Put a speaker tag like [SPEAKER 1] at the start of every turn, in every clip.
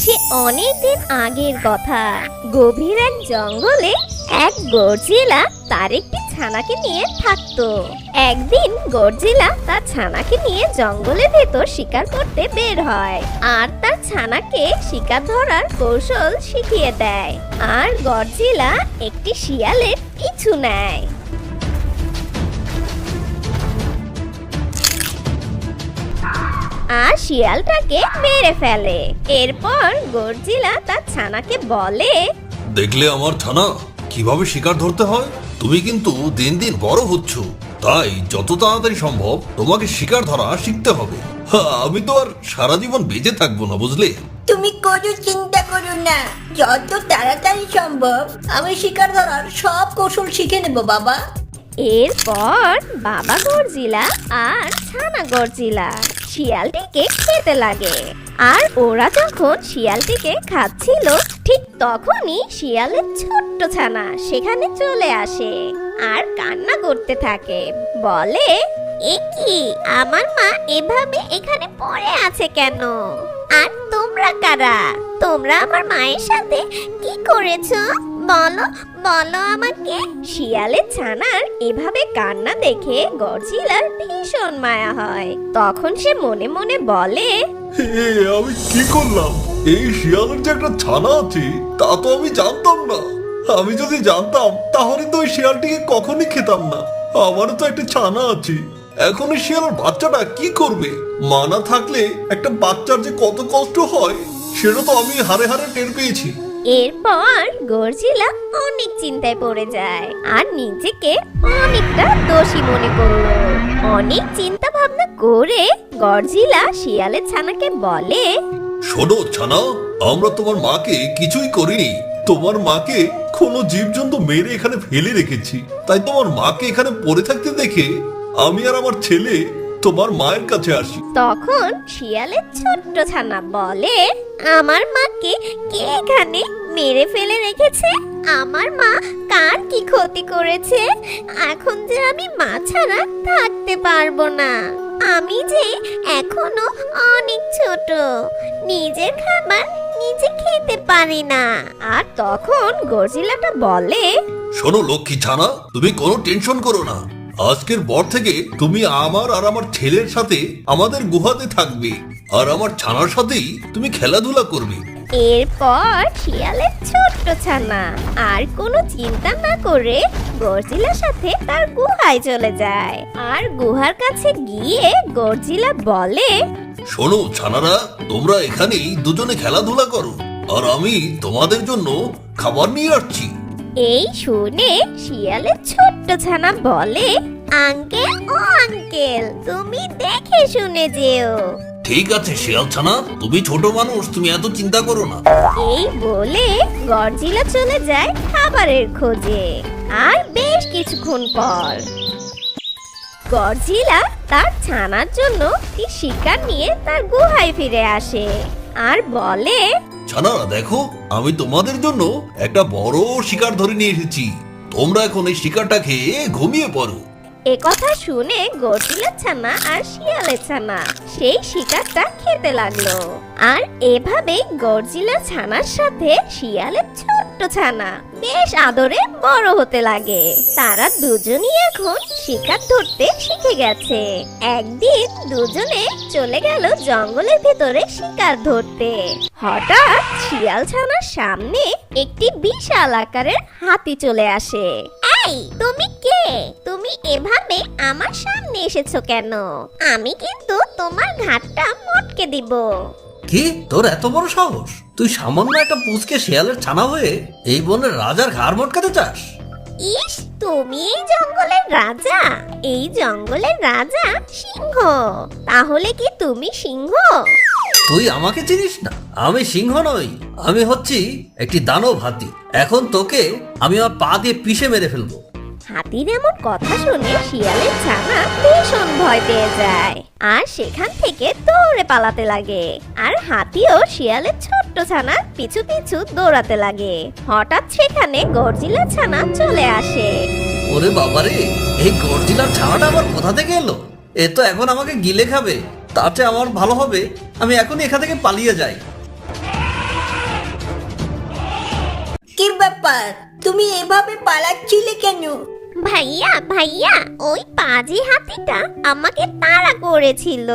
[SPEAKER 1] সে অনেকদিন আগের কথা। গভীর এক জঙ্গলে এক গর্জিলা তার একটি ছানাকে নিয়ে থাকতো। একদিন গর্জিলা তার ছানাকে নিয়ে জঙ্গলের ভেতর শিকার করতে বের হয় আর তার ছানাকে শিকার ধরার কৌশল শিখিয়ে দেয়। আর গর্জিলা একটি শিয়ালের পিছু নেয়। আর শিয়ালটাকে মেরে ফেলে। এরপর গর্জিলা তার ছানাকে বলে
[SPEAKER 2] দেখলে আমার ছানা কীভাবে শিকার ধরতে হয়? তুমি কিন্তু দিন দিন বড় হচ্ছ। তাই যত তাড়াতাড়ি সম্ভব তোমাকে শিকার ধরা শিখতে হবে। আমি তো আর সারা জীবন বেঁচে থাকব না বুঝলে?
[SPEAKER 3] তুমি কোনো চিন্তা করো না। যত তাড়াতাড়ি সম্ভব আমি শিকার ধরার সব কৌশল শিখে নেব বাবা।
[SPEAKER 1] এরপর বাবা গর্জিলা আর ছানা গর্জিলা শিয়ালটিকে খেতে লাগে। আর ওরা যখন শিয়ালটিকে খাচ্ছিল, ঠিক তখনই শিয়ালের ছোট্ট ছানা সেখানে চলে আসে আর কান্না করতে থাকে। বলে, এ কি, আমার মা এভাবে এখানে পড়ে আছে কেন? আর তোমরা কারা? তোমরা আমার মায়ের সাথে কি করেছ? বলো বলো আমাকে। শিয়ালের ছানার এভাবে কান্না দেখে গর্জিলার ভীষণ মায়া হয়। তখন সে মনে মনে বলে
[SPEAKER 2] আমি কি করলাম? এই শিয়ালের যে একটা ছানা আছে, তা তো আমি জানতাম না। আমি যদি জানতাম, তাহলে তো ওই শিয়ালটিকে কখনই খেতাম না। আমারও তো একটা ছানা আছে। এখন ওই শিয়ালের বাচ্চাটা কি করবে? মানা থাকলে একটা বাচ্চার যে কত কষ্ট হয়, সেটা তো আমি হারে হারে টের পেয়েছি।
[SPEAKER 1] এরপর গর্জিলা অনেক চিন্তায় পড়ে যায় আর নিজেকে অনেকটা দোষী মনে করল। অনেক চিন্তা ভাবনা করে গর্জিলা শিয়ালের ছানাকে বলে,
[SPEAKER 2] শোনো ছানা, আমরা তোমার মাকে কিছুই করিনি। তোমার মাকে কোনো জীবজন্তু মেরে এখানে ফেলে রেখেছি। তাই তোমার মাকে এখানে পড়ে থাকতে দেখে আমি আর আমার ছেলে তোমার মায়ের কাছে আসি।
[SPEAKER 1] তখন শিয়ালের ছোট্ট ছানা বলে আমার মাকে কে এখানে মেরে ফেলে রেখেছে? আমার মা কার কি ক্ষতি করেছে? এখন যে আমি মা ছাড়া থাকতে পারব না। আমি যে এখনও অনেক ছোট নিজের খাবার নিজে খেতে পারি না। আর তখন গর্জিলাটা বলে
[SPEAKER 2] শোনো লক্ষ্মী ছানা তুমি কোনো টেনশন করো না। আজকের পর থেকে তুমি আমার আর আমার ছেলের সাথে আমাদের গুহাতে থাকবে। আর আমার ছানার সাথেই তুমি খেলাধুলা করবে।
[SPEAKER 1] এরপর শিয়ালের ছোট্ট ছানা আর কোনো চিন্তা না করে গর্জিলার সাথে তার গুহায় চলে যায়। আর গুহার কাছে গিয়ে গর্জিলা বলে
[SPEAKER 2] শোনো ছানারা তোমরা এখানেই দুজনে খেলাধুলা করো। আর আমি তোমাদের জন্য খাবার নিয়ে আসছি।
[SPEAKER 1] এই শুনে শিয়ালের ছোট্ট ছানা বলে আঙ্কেল ও আঙ্কেল তুমি দেখে শুনে যেও।
[SPEAKER 2] ঠিক আছে শিয়াল ছানা তুমি ছোট মানুষ তুমি এত চিন্তা করো না।
[SPEAKER 1] এই বলে গর্জিলা চলে যায় খাবারের খোঁজে আর বেশ কিছুক্ষণ পর গর্জিলা তার ছানার জন্য শিকার নিয়ে তার গুহায় ফিরে আসে আর বলে
[SPEAKER 2] ছানারা দেখো, আমি তোমাদের জন্য একটা বড় শিকার ধরে নিয়ে এসেছি। তোমরা এখন এই শিকারটা খেয়ে ঘুমিয়ে পড়ো।
[SPEAKER 1] এ কথা শুনে গর্জিলার ছানা আর শিয়ালের ছানা সেই শিকারটা খেতে লাগল। আর এভাবেই গর্জিলা ছানার সাথে শিয়ালের ছোট্ট ছানা বেশ আদরে বড় হতে লাগে। তারা দুজনই এখন শিকার ধরতে শিখে গেছে। একদিন দুজনে চলে গেল জঙ্গলের ভিতরে শিকার ধরতে। হঠাৎ শিয়াল ছানার সামনে একটি বিশাল আকারের হাতি চলে আসে। এই তুমি কে? তুমি এভাবে আমার সামনে এসেছ কেন? আমি কিন্তু তোমার ঘাটটা মটকে দিব।
[SPEAKER 4] কি? তোর এত বড় সাহস? তুই সামান্য একটা পুচকে শিয়ালের ছানা হয়ে এই বনের রাজার ঘাড় মটকাতে চাস?
[SPEAKER 1] ইস তুমি এই জঙ্গলের রাজা? এই জঙ্গলের রাজা সিংহ। তাহলে কি তুমি সিংহ?
[SPEAKER 4] তুই আমাকে চিনিস না? আমি সিংহ নই। আমি হচ্ছি একটি দানব হাতি। এখন তোকে আমি আমার পা দিয়ে পিষে মেরে ফেলব।
[SPEAKER 1] হাতির এমন কথা শুনে শিয়ালের ছানা ভীষণ ভয় পেয়ে যায়। আর সেখান থেকে দৌড়ে পালাতে লাগে। আর হাতিও শিয়ালের ছোট্ট ছানা পিছু পিছু দৌড়াতে লাগে। হঠাৎ সেখানে গর্জিলা ছানা চলে আসে।
[SPEAKER 4] ওরে বাবারে এই গর্জিলার ছানাটা আবার কোথা থেকে এলো? এ তো এখন আমাকে গিলে খাবে। তাতে আমার ভালো হবে আমি এখনই এখান থেকে পালিয়ে যাই।
[SPEAKER 3] কি ব্যাপার? তুমি এভাবে পালাচ্ছিলে কেন?
[SPEAKER 1] ভাইয়া ভাইয়া ওই পাজি হাতিটা আমাকে তাড়া করেছিল।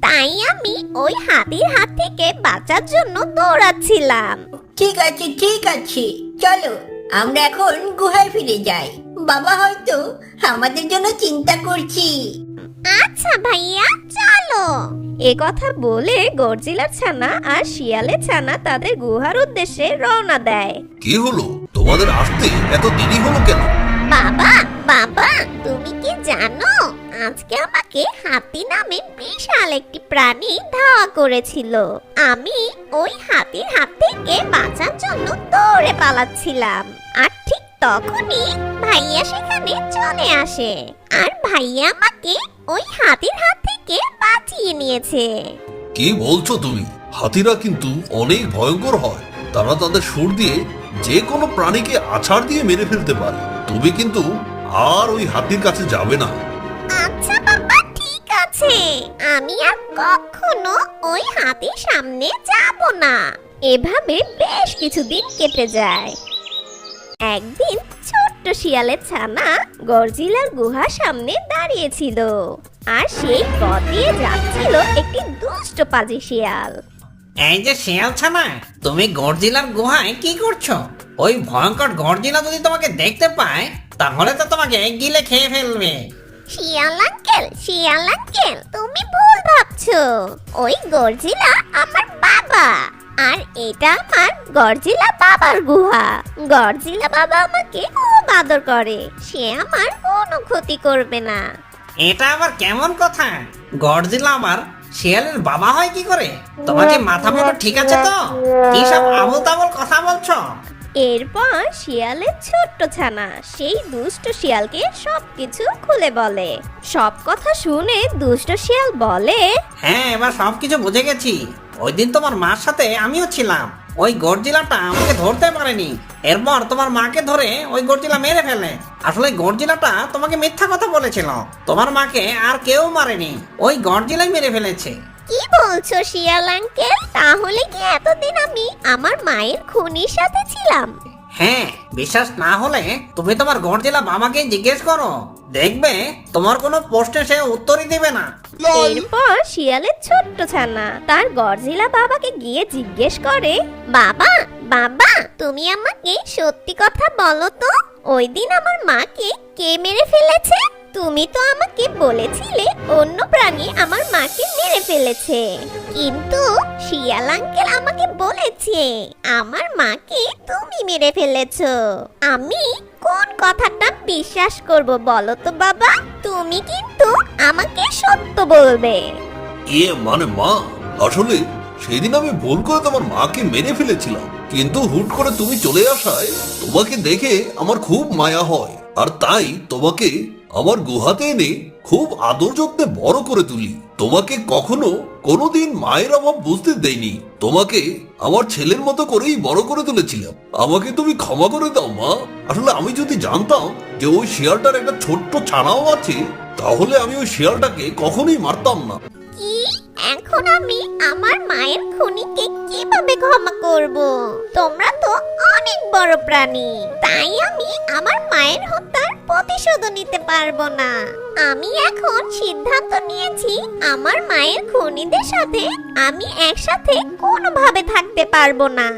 [SPEAKER 1] তাই আমি ওই হাতির হাত থেকে বাঁচার জন্য দৌড়াচ্ছিলাম।
[SPEAKER 3] ঠিক আছে ঠিক আছে চলো। আমরা এখন গুহায় ফিরে যাই। বাবা হয়তো আমাদের জন্য চিন্তা করছি।
[SPEAKER 1] আচ্ছা ভাইয়া চলো। এ কথা বলে গর্জিলার ছানা আর শিয়ালের ছানা তাদের গুহার উদ্দেশ্যে রওনা দেয়।
[SPEAKER 2] কি হলো? তোমাদের আসতে এত দেরি হলো কেন?
[SPEAKER 1] বাবা বাবা, তুমি কি জানো? আজকে আমাকে হাতি নামে বিশাল একটি প্রাণী ধাওয়া করেছিল। আমি ওই হাতির হাত থেকে বাঁচার জন্য দৌড়ে পালাচ্ছিলাম। আর ঠিক তখনই ভাইয়া সেখানে চলে আসে। আর ভাইয়া আমাকে ওই হাতির হাত থেকে বাঁচিয়ে নিয়েছে।
[SPEAKER 2] কি বলছো তুমি? হাতিরা কিন্তু অনেক ভয়ঙ্কর হয়। তারা তাদের সুর দিয়ে যে কোনো প্রাণীকে আছাড় দিয়ে মেরে ফেলতে পারে। তুমি কিন্তু আর ওই হাতির কাছে যাবে না।
[SPEAKER 1] আচ্ছা বাবা, ঠিক আছে। আমি আর কখনো ওই হাতির সামনে যাব না। এভাবে বেশ কিছুদিন কেটে যায়। একদিন ছোট্ট শিয়ালের ছানা গর্জিলার গুহার সামনে দাঁড়িয়েছিল। আর সেই পথ দিয়ে যাচ্ছিল একটি দুষ্ট পাজি শিয়াল।
[SPEAKER 5] এই যে শিয়াল ছানা তুমি গর্জিলার গুহায় কি করছ? ওই ভয়ঙ্কর গর্জিলা যদি তোমাকে দেখতে পায় তাহলে তো তোমাকে গিলে খেয়ে ফেলবে।
[SPEAKER 1] শিয়াল আঙ্কেল শিয়াল আঙ্কেল তুমি ভুল ভাবছ। ওই গর্জিলা আমার বাবা আর এটা আমার গর্জিলা বাবার গুহা। গর্জিলা বাবা আমাকে খুব আদর করে সে আমার কোনো ক্ষতি করবে না।
[SPEAKER 5] এটা আবার কেমন কথা? গর্জিলা আবার শিয়ালের বাবা হয় কি করে? তোমাকে মাথা মতো ঠিক আছে তো? কি সব আবল তাবল কথা বলছো?
[SPEAKER 1] এরপর শিয়ালের ছোট্ট ছানা সেই দুষ্ট শিয়ালকে সবকিছু খুলে বলে। সব কথা শুনে দুষ্ট শিয়াল বলে
[SPEAKER 5] হ্যাঁ এবার সবকিছু বুঝে গেছি। ওই দিন তোমার মার সাথে আমিও ছিলাম। ওই গর্জিলাটা আমাকে ধরতে পারেনি। এরপর তোমার মাকে ধরে ওই গর্জিলা মেরে ফেলে। আসলে গর্জিলাটা তোমাকে মিথ্যা কথা বলেছিল। তোমার মাকে আর কেউ মারেনি। ওই গর্জিলাই মেরে ফেলেছে।
[SPEAKER 1] কি বলছো শিয়াল আঙ্কেল? তাহলে কি এতদিন আমি আমার মায়ের খুনির সাথে ছিলাম?
[SPEAKER 5] হ্যাঁ বিশ্বাস না হলে তুমি তোমার গর্জিলা বাবাকে জিজ্ঞেস করো। দেখবে তোমার কোনো প্রশ্নে সে উত্তরই দেবে না।
[SPEAKER 1] এরপর শিয়ালের ছোট্ট ছানা তার গরজিলা বাবাকে গিয়ে জিজ্ঞেস করে বাবা বাবা তুমি আমাকে সত্যি কথা বলো তো? ওই দিন আমার মাকে কে মেরে ফেলেছে? তুমি তো আমাকে বলেছিলে অন্য প্রাণী আমার মাকে মেরে ফেলেছে। কিন্তু শিয়াল আঙ্কেল আমাকে বলেছে, আমার মাকে তুমি মেরে ফেলেছ। আমি কোন কথাটা বিশ্বাস করব বলো তো বাবা? তুমি কিন্তু আমাকে সত্য বলবে।
[SPEAKER 2] এ মানে মা, আসলে সেদিন আমি ভুল করে তোমার মাকে মেরে ফেলেছিলাম। কিন্তু হুট করে তুমি চলে আসায় তোমাকে দেখে আমার খুব মায়া হয়। আর তাই তোমাকে আমার গুহাতে এনে খুব আদর যত্নে বড় করে তুলি। তোমাকে কখনো কোনোদিন মায়ের অভাব বুঝতে দেইনি। তোমাকে আমার ছেলের মতো করেই বড় করে তুলেছিলাম। আমাকে তুমি ক্ষমা করে দাও, মা। আসলে আমি যদি জানতাম যে ওই শিয়ালটার একটা ছোট্ট ছানাও আছে, তাহলে আমি ওই শিয়ালটাকে কখনোই মারতাম না।
[SPEAKER 1] কি? এখন আমি আমার মায়ের খুনিকে কীভাবে ক্ষমা করব? তোমরা তো অনেক বড় প্রাণী। তাই আমি আমার মায়ের হত্যার প্রতিশোধ নিতে পারব না। আমি এখন সিদ্ধান্ত নিয়েছি, আমার মায়ের খুনিদের সাথে আমি একসাথে কোনোভাবে থাকতে পারব না।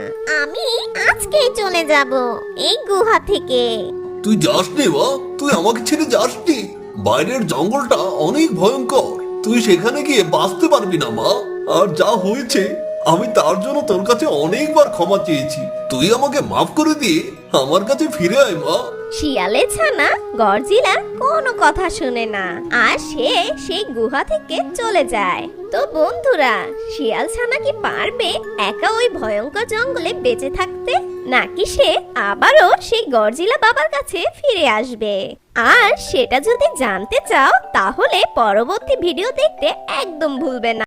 [SPEAKER 1] আমি আজকেই চলে যাব এই গুহা থেকে।
[SPEAKER 2] তুই যাস নে বা তুই আমাকে ছেড়ে যাস নি বাইরের জঙ্গলটা অনেক ভয়ঙ্কর। তুই সেখানে গিয়ে বাঁচতে পারবি না, মা। আর যা হয়েছে, আমি তার জন্য তোর কাছে অনেকবার ক্ষমা চেয়েছি। তুই আমাকে মাফ করে দিয়ে আমার কাছে ফিরে আয়, মা।
[SPEAKER 1] শিয়ালে ছানা গরজিলার কোনো কথা শুনে না। আর সে সেই গুহা থেকে চলে যায়। তো বন্ধুরা, শিয়াল ছানা কি পারবে একা ওই ভয়ঙ্কর জঙ্গলে বেঁচে থাকতে? নাকি সে আবারও সেই গরজিলা বাবার কাছে ফিরে আসবে? আর সেটা যদি জানতে চাও, তাহলে পরবর্তী ভিডিও দেখতে একদম ভুলবে না।